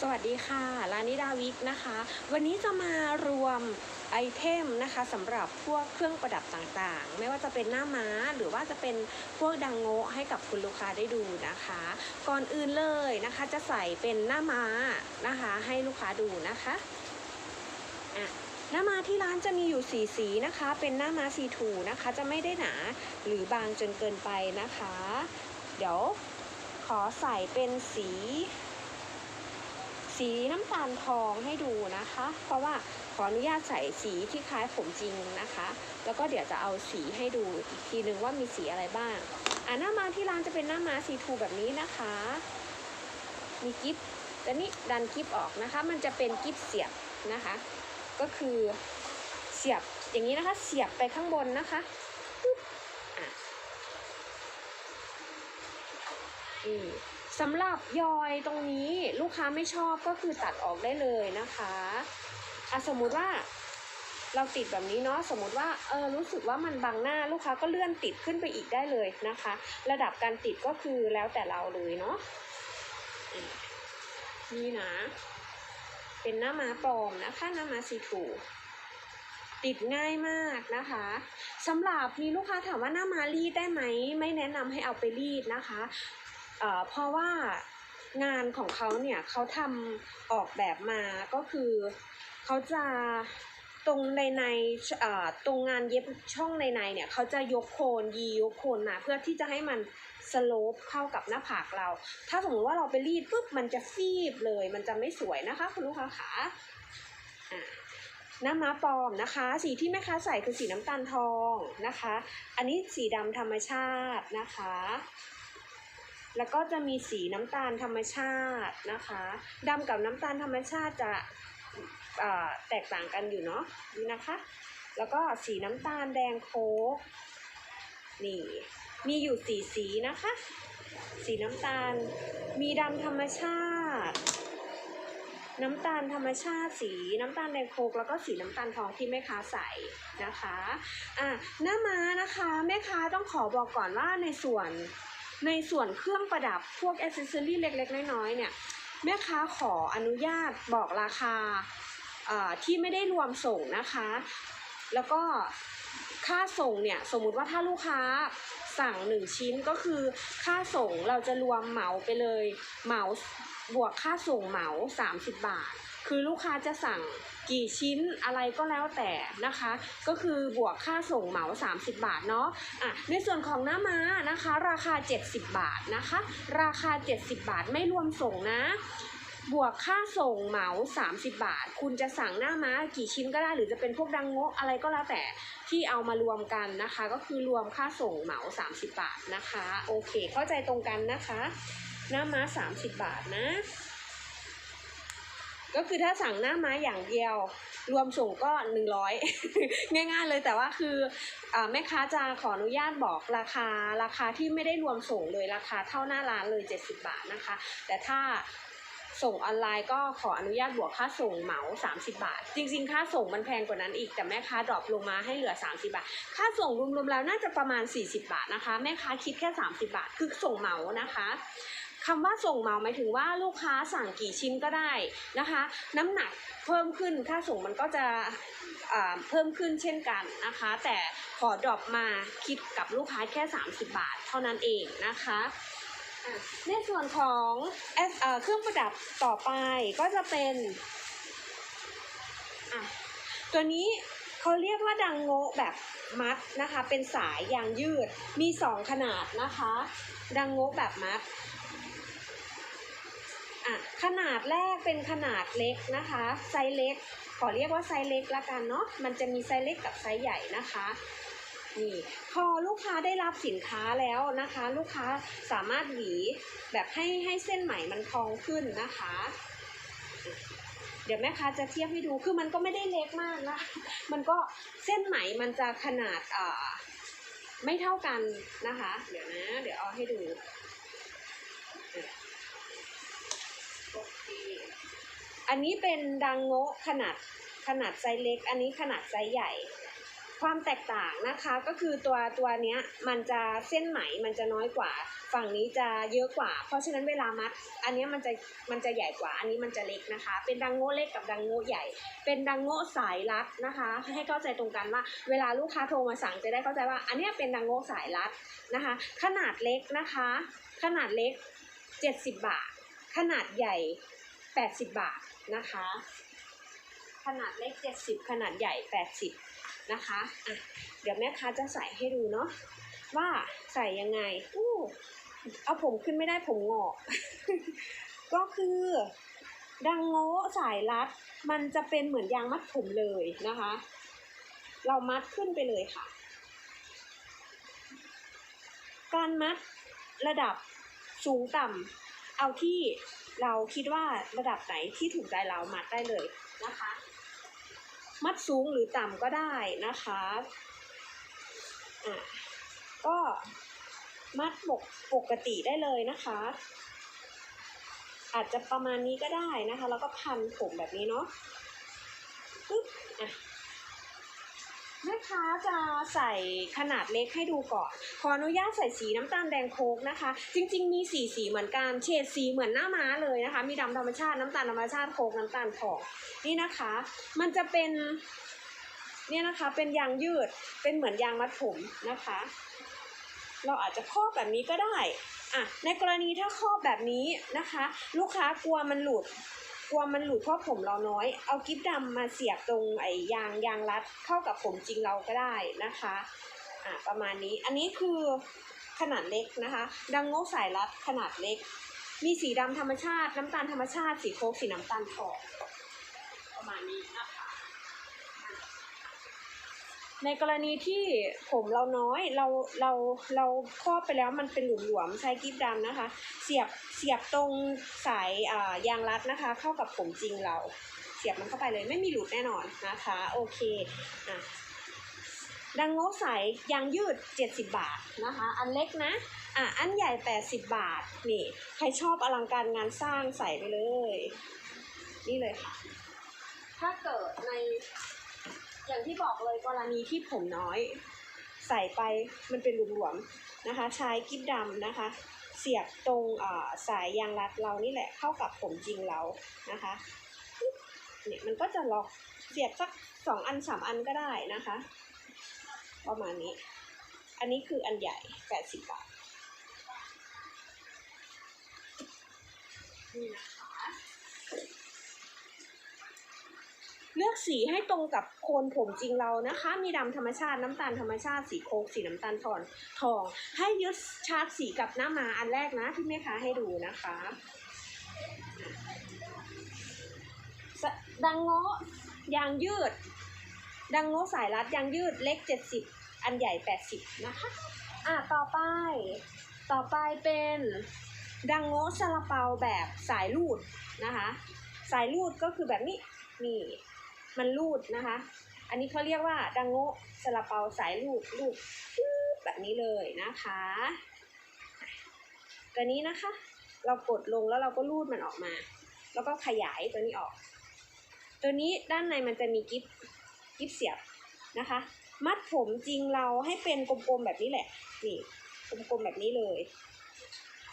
สวัสดีค่ะลานิดาวิกนะคะ วันนี้จะมารวมไอเทมนะคะสำหรับพวกเครื่องประดับต่างๆ ไม่ว่าจะเป็นหน้าม้าหรือว่าจะเป็นพวกดังโงะให้กับคุณลูกค้าได้ดูนะคะ ก่อนอื่นเลยนะคะจะใส่เป็นหน้าม้านะคะให้ลูกค้าดูนะคะอะหน้ามาที่ร้านจะมีอยู่สีสีนะคะ เป็นหน้ามาสีถูนะคะ จะไม่ได้หนาหรือบางจนเกินไปนะคะ เดี๋ยวขอใส่เป็นสี สีน้ำตาลทองให้ดูนะคะ เพราะว่าขออนุญาตใส่สีที่คล้ายผมจริงนะคะ แล้วก็เดี๋ยวจะเอาสีให้ดูอีกทีนึงว่ามีสีอะไรบ้างอ่าหน้ามาที่ร้านจะเป็นหน้ามาสีทูแบบนี้นะคะ มีกิฟแต่นี่ดันกิฟออกนะคะ มันจะเป็นกิฟเสียบนะคะ ก็คือเสียบอย่างนี้นะคะ เสียบไปข้างบนนะคะอะอืม สำหรับยอยตรงนี้ลูกค้าไม่ชอบก็คือตัดออกได้เลยนะคะอะสมมุติว่าเราติดแบบนี้เนาะสมมุติว่าเออรู้สึกว่ามันบังหน้าลูกค้าก็เลื่อนติดขึ้นไปอีกได้เลยนะคะ ระดับการติดก็คือแล้วแต่เราเลยเนาะนี่นะ เป็นหน้าม้าปลอมนะคะหน้าม้าซีทูติดง่ายมากนะคะสำหรับมีลูกค้าถามว่าหน้าม้ารีดได้ไหมไม่แนะนำให้เอาไปรีดนะคะ เอ่อเพราะว่างานของเขาเนี่ยเขาทำออกแบบมาก็คือเขาจะตรงในในอ่อตรงงานเย็บช่องในในเนี่ยเขาจะยกโคนยียกโคนมาเพื่อที่จะให้มันสโลปเข้ากับหน้าผากเรา ถ้าสมมติว่าเราไปรีดปุ๊บมันจะฟีบเลย มันจะไม่สวยนะคะ คุณลูกค้าขาหน้าม้าปลอมนะคะ สีที่แม่ค้าใส่คือสีน้ำตาลทองนะคะ อันนี้สีดำธรรมชาตินะคะ แล้วก็จะมีสีน้ำตาลธรรมชาตินะคะดำกับน้ำตาลธรรมชาติจะแตกต่างกันอยู่เนาะนี่นะคะ แล้วก็สีน้ำตาลแดงโค้กนี่มีอยู่สีสีนะคะ สีน้ำตาลมีดำธรรมชาติ น้ำตาลธรรมชาติสีน้ำตาลแดงโคกแล้วก็สีน้ำตาลทองที่แม่ค้าใส่นะคะอะหน้าม้านะคะแม่ค้าต้องขอบอกก่อนว่าในส่วน ในส่วนเครื่องประดับพวกอ c เซสซอรี่เล็กๆ น้อยๆเนี่ยแม่ค้าขออนุญาตบอกราคาที่ไม่ได้รวมส่งนะคะ แล้วก็ค่าส่งเนี่ยสมมุติว่าถ้าลูกค้าสั่ง 1 ชิ้นก็คือค่าส่งเราจะรวมเหมาไปเลยเหมาบวกค่าส่งเหมา 30 บาท คือลูกค้าจะสั่งกี่ชิ้นอะไรก็แล้วแต่นะคะ ก็คือบวกค่าส่งเหมา 30 บาทเนาะอะในส่วนของหน้าม้านะคะ ราคา 70 บาทนะคะ ราคา 70 บาทไม่รวมส่งนะบวกค่าส่งเหมา 30 บาท คุณจะสั่งหน้าม้ากี่ชิ้นก็ได้ หรือจะเป็นพวกดังโงะอะไรก็แล้วแต่ที่เอามารวมกันนะคะ ก็คือรวมค่าส่งเหมา 30 บาทนะคะ โอเค เข้าใจตรงกันนะคะ หน้าม้า 30 บาทนะ ก็คือถ้าสั่งหน้าไม้อย่างเดียว รวมส่งก็ 100 ง่ายๆเลยแต่ว่าคืออแม่ค้าจะขออนุญาตบอกราคาราคาที่ไม่ได้รวมส่งเลยราคาเท่าหน้าร้านเลย 70 บาทนะคะ แต่ถ้าส่งออนไลน์ก็ขออนุญาตบวกค่าส่งเหมา 30 บาท จริง ๆ ค่าส่งมันแพงกว่านั้นอีกแต่แม่ค้าดรอปลงมาให้เหลือ 30 บาท ค่าส่งรวมๆแล้วน่าจะประมาณ 40 บาทนะคะ แม่ค้าคิดแค่ 30 บาท คือส่งเหมานะคะ คำว่าส่งเหมาหมายถึงว่าลูกค้าสั่งกี่ชิ้นก็ได้นะคะ น้ำหนักเพิ่มขึ้นค่าส่งมันก็จะเพิ่มขึ้นเช่นกันนะคะ แต่ขอดรอปมาคิดกับลูกค้าแค่ 30 บาท เท่านั้นเองนะคะในส่วนของเอเครื่องประดับต่อไปก็จะเป็นตัวนี้เขาเรียกว่าดังโงะแบบมัดนะคะ เป็นสายยางยืดมี 2 ขนาดนะคะ ดังโงะแบบมัด อะขนาดแรกเป็นขนาดเล็กนะคะ ไซส์เล็ก ขอเรียกว่าไซส์เล็กละกันเนาะ มันจะมีไซส์เล็กกับไซส์ใหญ่นะคะนี่พอลูกค้าได้รับสินค้าแล้วนะคะ ลูกค้าสามารถหวีแบบให้ให้เส้นไหมมันพองขึ้นนะคะ เดี๋ยวแม่ค้าจะเทียบให้ดูคือมันก็ไม่ได้เล็กมากนะมันก็เส้นไหมมันจะขนาดอ่อไม่เท่ากันนะคะ เดี๋ยวนะ เดี๋ยวเอาให้ดู โอเค อันนี้เป็นดังโงะขนาดขนาดไซส์เล็ก อันนี้ขนาดไซส์ใหญ่ ความแตกต่างนะคะก็คือตัวตัวเนี้ยมันจะเส้นไหมมันจะน้อยกว่า ฝั่งนี้จะเยอะกว่า เพราะฉะนั้นเวลามัด อันนี้มันจะมันจะใหญ่กว่า อันนี้มันจะเล็กนะคะ เป็นดังโง่เล็กกับดังโง่ใหญ่ เป็นดังโง่สายรัดนะคะ ให้เข้าใจตรงกันว่า เวลาลูกค้าโทรมาสั่งจะได้เข้าใจว่า อันนี้เป็นดังโง่สายรัดนะคะ ขนาดเล็กนะคะ ขนาดเล็ก 70 บาท ขนาดใหญ่ 80 บาท นะคะ ขนาดเล็ก 70 ขนาดใหญ่ 80 นะคะอะเดี๋ยวแม่ค้าจะใส่ให้ดูเนาะว่าใส่ยังไงอู้เอาผมขึ้นไม่ได้ผมงอก ก็คือดังโง่สายรัด มันจะเป็นเหมือนยางมัดผมเลยนะคะ เรามัดขึ้นไปเลยค่ะ การมัดระดับสูงต่ำเอาที่ เราคิดว่าระดับไหนที่ถูกใจเรามัดได้เลยนะคะ มัดสูงหรือต่ำก็ได้นะคะอะก็มัดปกปกติได้เลยนะคะ อาจจะประมาณนี้ก็ได้นะคะ แล้วก็พันผมแบบนี้เนาะปึ๊บอะ ค้าจะใส่ขนาดเล็กให้ดูก่อน ขออนุญาตใส่สีน้ำตาลแดงโคกนะคะ จริง ๆ มีสีสีเหมือนกัน เฉดสีเหมือนหน้าม้าเลยนะคะ มีดำธรรมชาติน้ำตาลธรรมชาติโคกน้ำตาลทองนี่นะคะ มันจะเป็นเนี่ยนะคะเป็นยางยืดเป็นเหมือนยางมัดผมนะคะ เราอาจจะครอบแบบนี้ก็ได้อะในกรณีถ้าครอบแบบนี้นะคะ ลูกค้ากลัวมันหลุด กลัวมันหลุดเพราะผมเราน้อย เอากิ๊บดำมาเสียบตรงไอ้ยางยางรัดเข้ากับผมจริงเราก็ได้นะคะอะประมาณนี้อันนี้คือขนาดเล็กนะคะ ดังโง่สายรัดขนาดเล็ก มีสีดำธรรมชาติ น้ำตาลธรรมชาติ สีโคกสีน้ำตาลทองประมาณนี้นะคะ ในกรณีที่ผมเราน้อยเราเราเราครอบไปแล้วมันเป็นหลวมใช้กิ๊บดำนะคะ เสียบเสียบตรงสายอ่ายางรัดนะคะ เข้ากับผมจริงเรา เสียบมันเข้าไปเลยไม่มีหลุดแน่นอนนะคะโอเคอะดังโง่สายยางยืด 70 บาทนะคะ อันเล็กนะ อะ อันใหญ่ 80 บาท นี่ ใครชอบอลังการงานสร้างใส่ไปเลย นี่เลยค่ะ ถ้าเกิดใน อย่างที่บอกเลยกรณีที่ผมน้อย ใส่ไปมันเป็นหลวมๆนะคะ ใช้กิ๊บดำนะคะ เสียบตรงสายยางรัดเรานี่แหละเข้ากับผมจริงเรานะคะเนี่ยมันก็จะล็อกเสียบสักสองอันสามอันก็ได้นะคะ ประมาณนี้ อันนี้คืออันใหญ่แปดสิบบาทนี่นะคะ เลือกสีให้ตรงกับโคนผมจริงเรานะคะ มีดำธรรมชาติน้ำตาลธรรมชาติสีโคกสีน้ำตาลทอนทอง ให้ยึดชาร์จสีกับหน้ามาอันแรกนะที่แม่ค้าให้ดูนะคะดังโง่ยางยืด ดังโง่สายรัดยางยืดเล็ก 70 อันใหญ่ 80 นะคะ อะ ต่อไป ต่อไปเป็น ดังโง่ซาลาเปาแบบสายรูดนะคะ สายรูดก็คือแบบนี้ นี่ มันรูดนะคะ อันนี้เขาเรียกว่าดังโง่ซาลาเปาสายรูดรูดแบบนี้เลยนะคะตัวนี้นะคะ เรากดลงแล้วเราก็รูดมันออกมา แล้วก็ขยายตัวนี้ออก ตัวนี้ด้านในมันจะมีกิฟกิฟเสียบนะคะ มัดผมจริงเราให้เป็นกลมๆแบบนี้แหละนี่กลมๆแบบนี้เลย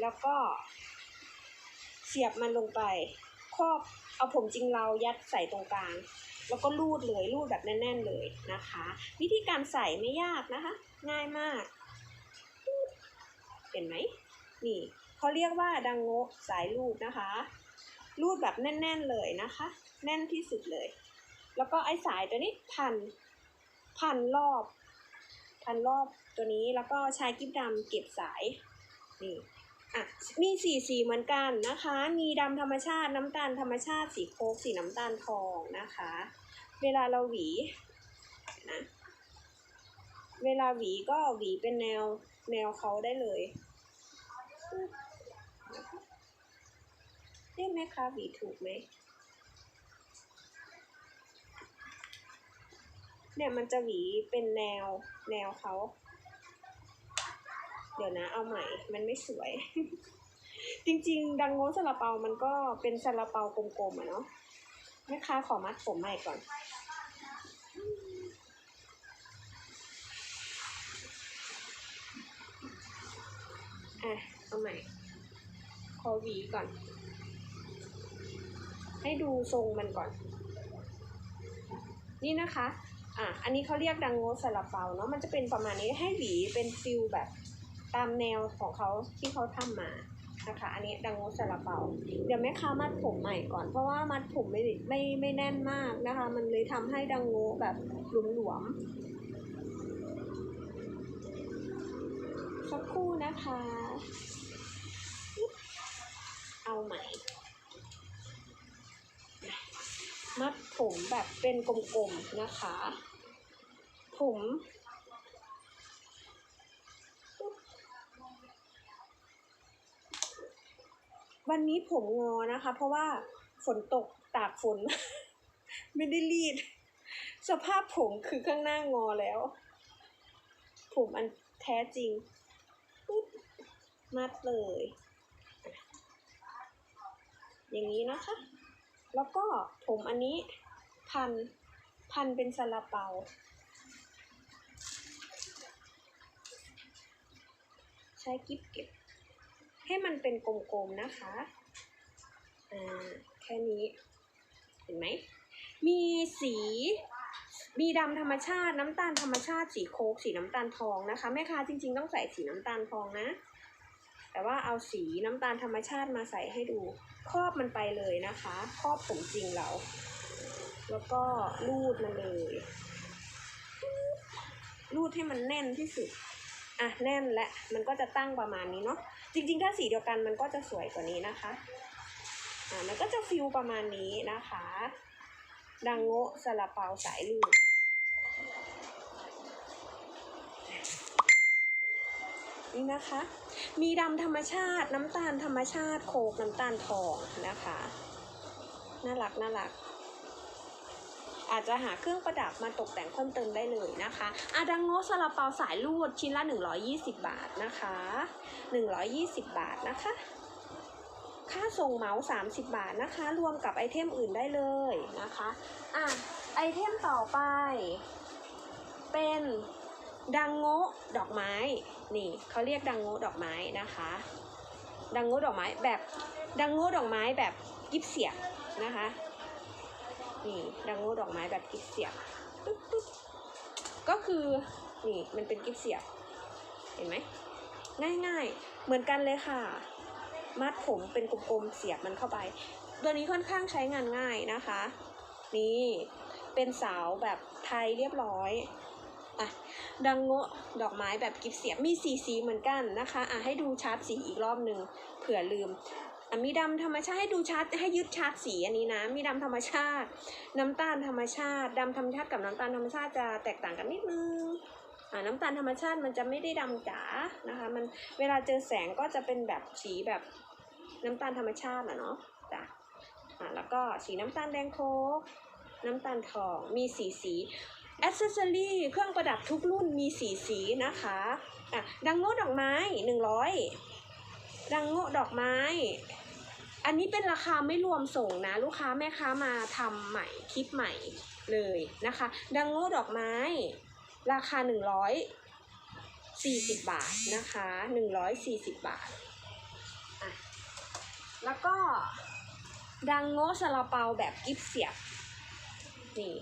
แล้วก็ เสียบมันลงไปครอบเอาผมจริงเรายัดใส่ตรงกลาง แล้วก็รูดเลยรูดแบบแน่น ๆเลยนะคะ วิธีการใส่ไม่ยากนะคะ ง่ายมาก เห็นไหมนี่เขาเรียกว่าดังโงะสายรูดนะคะ รูดแบบแน่น ๆเลยนะคะ แน่นที่สุดเลย แล้วก็ไอ้สายตัวนี้พันพันรอบ พันรอบตัวนี้แล้วก็ใช้กิ๊บดำเก็บสายนี่ อะมีสีสีเหมือนกันนะคะ มีดำธรรมชาติน้ำตาลธรรมชาติสีโคกสีน้ำตาลทองนะคะ เวลาเราหวีนะเวลาหวีก็หวีเป็นแนวแนวเขาได้เลยได้ไหมคะหวีถูกไหมเนี่ยมันจะหวีเป็นแนวแนวเขา เดี๋ยวนะเอาใหม่ มันไม่สวย จริงๆ ดังโง่ซาลาเปา มันก็เป็นซาลาเปากลมๆอะเนาะแม่ค้าขอมัดผมใหม่ก่อน อะเอาใหม่ ขอหวีก่อน ให้ดูทรงมันก่อน นี่นะคะอะ อันนี้เขาเรียกดังโงซาลาเปาเนาะ มันจะเป็นประมาณนี้ให้หวีเป็นฟิลแบบ ตามแนวของเขาที่เขาทำมานะคะ อันนี้ดังโงซาลาเปา เดี๋ยวแม่ค้ามัดผมใหม่ก่อน เพราะว่ามัดผมไม่ไม่ไม่แน่นมากนะคะ มันเลยทำให้ดังโงแบบหลวมๆสักครู่นะคะ เอาใหม่ มัดผมแบบเป็นกลมๆนะคะ ผม วันนี้ผมงอนะคะ เพราะว่าฝนตกตากฝน ไม่ได้รีด สภาพผมคือข้างหน้างอแล้ว ผมอันแท้จริงปุ๊บมัดเลย อย่างนี้นะคะ แล้วก็ผมอันนี้พันพันเป็นซาลาเปาใช้กิ๊บเก็บ ให้มันเป็นกลมๆนะคะอ่าแค่นี้ เห็นไหม มีสี มีดำธรรมชาติน้ำตาลธรรมชาติสีโคกสีน้ำตาลทองนะคะ แม่ค้าจริง ๆ ต้องใส่สีน้ำตาลทองนะ แต่ว่าเอาสีน้ำตาลธรรมชาติมาใส่ให้ดู ครอบมันไปเลยนะคะ ครอบผมจริงเรา แล้วก็รูดมันเลยรูดให้มันแน่นที่สุด อะแน่นและมันก็จะตั้งประมาณนี้เนาะจริงๆ ถ้าสีเดียวกันมันก็จะสวยกว่านี้นะคะอ่ามันก็จะฟิลประมาณนี้นะคะ ดังโงะซาลาเปาสายลูกนี่นะคะ มีดำธรรมชาติน้ำตาลธรรมชาติโคกน้ำตาลทองนะคะ น่ารักน่ารัก อาจจะหาเครื่องประดับมาตกแต่งเพิ่มเติมได้เลยนะคะอะดังโงซาลาเปาสายลูดชิ้นละ 120 บาทนะคะ 120 บาทนะคะ ค่าส่งเหมา30 บาทนะคะ รวมกับไอเทมอื่นได้เลยนะคะอะไอเทมต่อไป เป็นดังโงดอกไม้นี่เขาเรียกดังโงดอกไม้นะคะ ดังโงดอกไม้แบบดังโงดอกไม้แบบกิฟเสียบนะคะ นี่ดังโงะดอกไม้แบบกิฟเสียบปึ๊บปึ๊บก็คือนี่มันเป็นกิฟเสียบ เห็นไหมง่ายๆ เหมือนกันเลยค่ะ มัดผมเป็นกลมๆเสียบมันเข้าไป ตัวนี้ค่อนข้างใช้งานง่ายนะคะ นี่เป็นสาวแบบไทยเรียบร้อยอะดังโงะดอกไม้แบบกิฟเสียบมีสีสีเหมือนกันนะคะอะให้ดูชาร์ตสีอีกรอบหนึ่งเผื่อลืม มีดำธรรมชาติให้ดูชาร์ตให้ยึดชาร์ตสีอันนี้นะ มีดำธรรมชาติ น้ำตาลธรรมชาติดำธรรมชาติกับน้ำตาลธรรมชาติจะแตกต่างกันนิดนึงอ่าน้ำตาลธรรมชาติมันจะไม่ได้ดำจ๋านะคะมันเวลาเจอแสงก็จะเป็นแบบสีแบบน้ำตาลธรรมชาติอะเนาะจ้ะอ่าแล้วก็สีน้ำตาลแดงโคกน้ำตาลทองมีสีสีอ c เซสซอรี่เครื่องประดับทุกรุ่นมีสีสีนะคะอะดังโง่ดอกไม้หนึ่งร้อยดังโง่ดอกไม้ อันนี้เป็นราคาไม่รวมส่งนะ ลูกค้าแม่ค้ามาทำใหม่คลิปใหม่เลยนะคะ ดังโง่ดอกไม้ ราคา 140 บาทนะคะ 140 บาทอะแล้วก็ดังโง่ซาลาเปาแบบกิฟเสียบนี่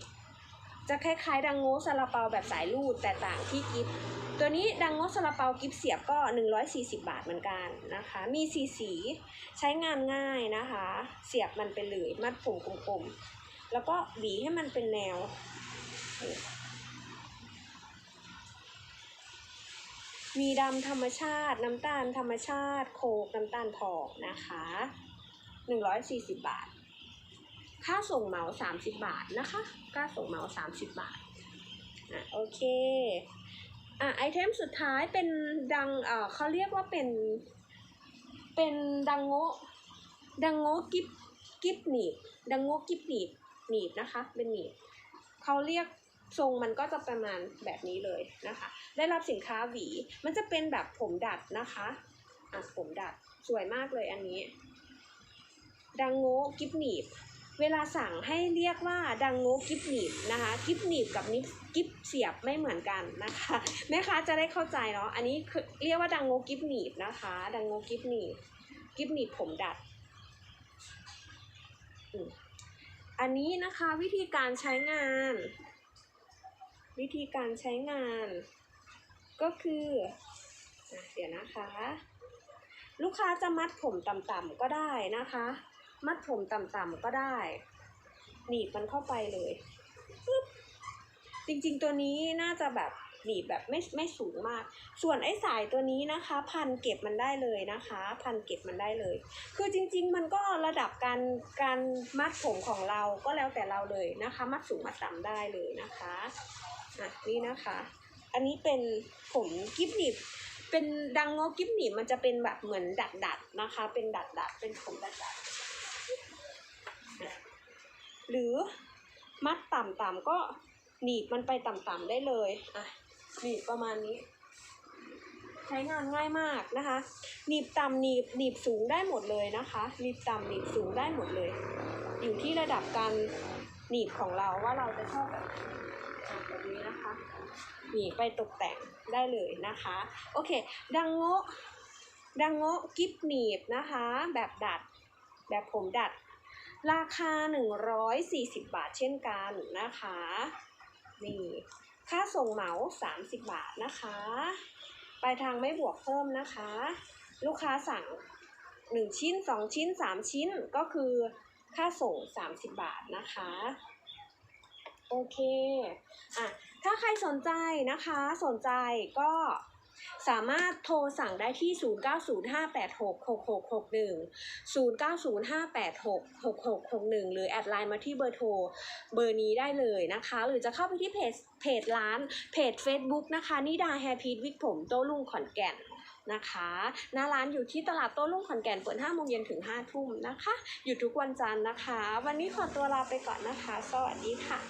จะคล้ายๆ ดังโง่ซาลาเปาแบบสายลูดแต่ต่างที่กิฟตัวนี้ดังโง่ซาลาเปากิฟเสียบก็ 140 บาทเหมือนกันนะคะ มีสีสีใช้งานง่ายนะคะ เสียบมันไปเลยมัดผมกลมๆ แล้วก็หวีให้มันเป็นแนว มีดำธรรมชาติ น้ำตาลธรรมชาติ โคกน้ำตาลทองนะคะ 140 บาท ค่าส่งเหมา 30 บาทนะคะ ค่าส่งเหมา 30 บาทอะโอเคอะไอเทมสุดท้ายเป็นดังเอ่อเขาเรียกว่าเป็น เป็นดังโงดังโงกิบกิบหนีบดังโงกิบหนีบหนีบนะคะ เป็นหนีบเขาเรียกทรงมันก็จะประมาณแบบนี้เลยนะคะ ได้รับสินค้าหวี มันจะเป็นแบบผมดัดนะคะอะผมดัดสวยมากเลยอันนี้ ดังโงกิบหนีบ เวลาสั่งให้เรียกว่าดังโงกิบหนีบนะคะกิบหนีบกับนิบกิบเสียบไม่เหมือนกันนะคะแม่ค้าจะได้เข้าใจเนาะอันนี้คือเรียกว่าดังโงกิบหนีบนะคะ ดังโงกิบหนีบกิบหนีบผมดัดอันนี้นะคะวิธีการใช้งาน วิธีการใช้งาน ก็คือเดี๋ยวนะคะ ลูกค้าจะมัดผมต่ำๆก็ได้นะคะ มัดผมต่ำๆก็ได้ หนีบมันเข้าไปเลยจริงๆตัวนี้น่าจะแบบหนีบแบบไม่ไม่สูงมาก ส่วนไอ้สายตัวนี้นะคะ พันเก็บมันได้เลยนะคะ พันเก็บมันได้เลย คือจริง ๆ มันก็ระดับการการมัดผมของเราก็แล้วแต่เราเลยนะคะ มัดสูงมัดต่ำได้เลยนะคะอะนี่นะคะ อันนี้เป็นผมกิฟหนีบเป็นดังโงกิฟหนีบมันจะเป็นแบบเหมือนดัดดัดนะคะ เป็นดัดดัดเป็นผมดัดดัด หรือมัดต่ำๆก็หนีบมันไปต่ำๆได้เลยอะหนีบประมาณนี้ ใช้งานง่ายมากนะคะ หนีบต่ำหนีบหนีบสูงได้หมดเลยนะคะหนีบต่ำหนีบสูงได้หมดเลย อยู่ที่ระดับการหนีบของเราว่าเราจะชอบแบบแบบนี้นะคะหนีไปตกแต่งได้เลยนะคะ โอเค ดังโงะดังโงะกิฟหนีบนะคะ แบบดัด แบบผมดัด ราคา 140 บาทเช่นกันนะคะ นี่ ค่าส่งเหมา 30 บาทนะคะ ปลายทางไม่บวกเพิ่มนะคะ ลูกค้าสั่ง 1 ชิ้น 2 ชิ้น 3 ชิ้นก็คือค่าส่ง 30 บาทนะคะ โอเค อะ ถ้าใครสนใจนะคะ สนใจก็ สามารถโทรสั่งได้ที่ 0905866661 0905866661 หรือแอดไลน์มาที่เบอร์โทรเบอร์นี้ได้เลยนะคะ หรือจะเข้าไปที่เพจเพจร้านเพจ Facebook นะคะนิดาแฮร์พีทวิกผมโต้รุ่งขอนแก่นนะคะหน้าร้านอยู่ที่ตลาดโต้รุ่งขอนแก่นเปิด5โมงเย็นถึง5ทุ่มนะคะ อยู่ทุกวันจันทร์นะคะ วันนี้ขอตัวลาไปก่อนนะคะ สวัสดีค่ะ